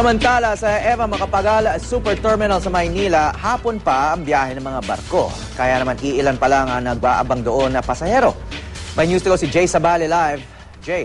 Samantala sa Eva Macapagal Super Terminal sa Maynila, hapon pa ang biyahe ng mga barko. Kaya naman iilan pa lang ang nagbaabang doon na pasahero. May news to go si Jay Sabale live. Jay.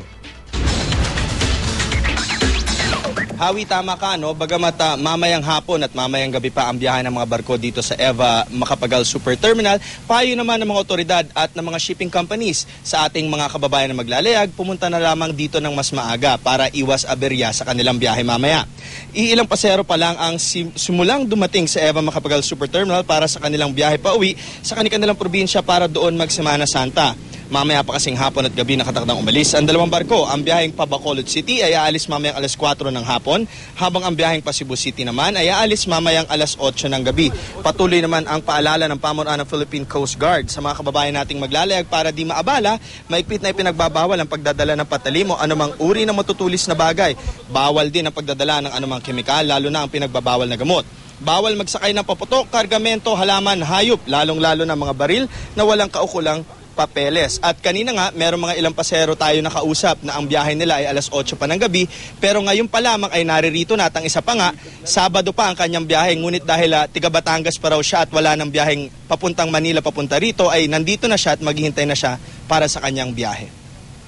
Hawi, tama ka, no? Bagamat ah, mamayang hapon at mamayang gabi pa ang biyahe ng mga barko dito sa Eva Macapagal Super Terminal, payo naman ng mga otoridad at ng mga shipping companies sa ating mga kababayan na maglalayag, pumunta na lamang dito ng mas maaga para iwas aberya sa kanilang biyahe mamaya. Iilang pasero pa lang ang sim- simulang dumating sa Eva Macapagal Super Terminal para sa kanilang biyahe pa uwi sa kanilang probinsya para doon magsemana Santa. Mamaya pa kasing hapon at gabi nakatakdang umalis. Ang dalawang barko, ang biyaheng pa Bacolod City ay aalis mamayang alas 4 ng hapon, habang ang biyaheng pa Cebu City naman ay aalis mamayang alas 8 ng gabi. Patuloy naman ang paalala ng pamunuan ng Philippine Coast Guard sa mga kababayan nating maglalayag para di maabala, maigpit na ipinagbabawal ang pagdadala ng patalim o anumang uri ng matutulis na bagay. Bawal din ang pagdadala ng anumang kemikal, lalo na ang pinagbabawal na gamot. Bawal magsakay ng paputok, kargamento, halaman, hayop, lalong-lalo na mga baril na walang kaukulang papeles. At kanina nga, meron mga ilang pasero tayo nakausap na ang biyahe nila ay alas 8 pa ng gabi. Pero ngayon pa lamang ay naririto na at ang isa pa nga, Sabado pa ang kanyang biyahe. Ngunit dahil uh, tiga Batangas pa raw siya at wala ng biyaheng papuntang Manila papunta rito, ay nandito na siya at maghihintay na siya para sa kanyang biyahe.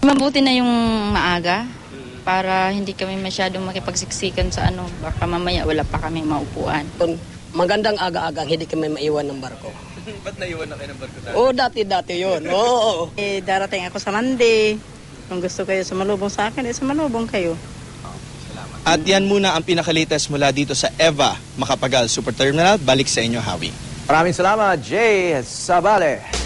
Mabuti na yung maaga para hindi kami masyadong makipagsiksikan sa ano. Baka mamaya wala pa kami maupuan. Kung magandang aga-agang hindi kami maiwan ng barko. Ba't naiwan na kayo ng barko Oo, dati-dati yun. Oo. Eh, darating ako sa Monday. Kung gusto kayo sumalubong sa akin, eh sumalubong kayo. At yan muna ang pinakalites mula dito sa Eva Macapagal Super Terminal. Balik sa inyo, Hawi. Maraming salamat, Jay Sabale.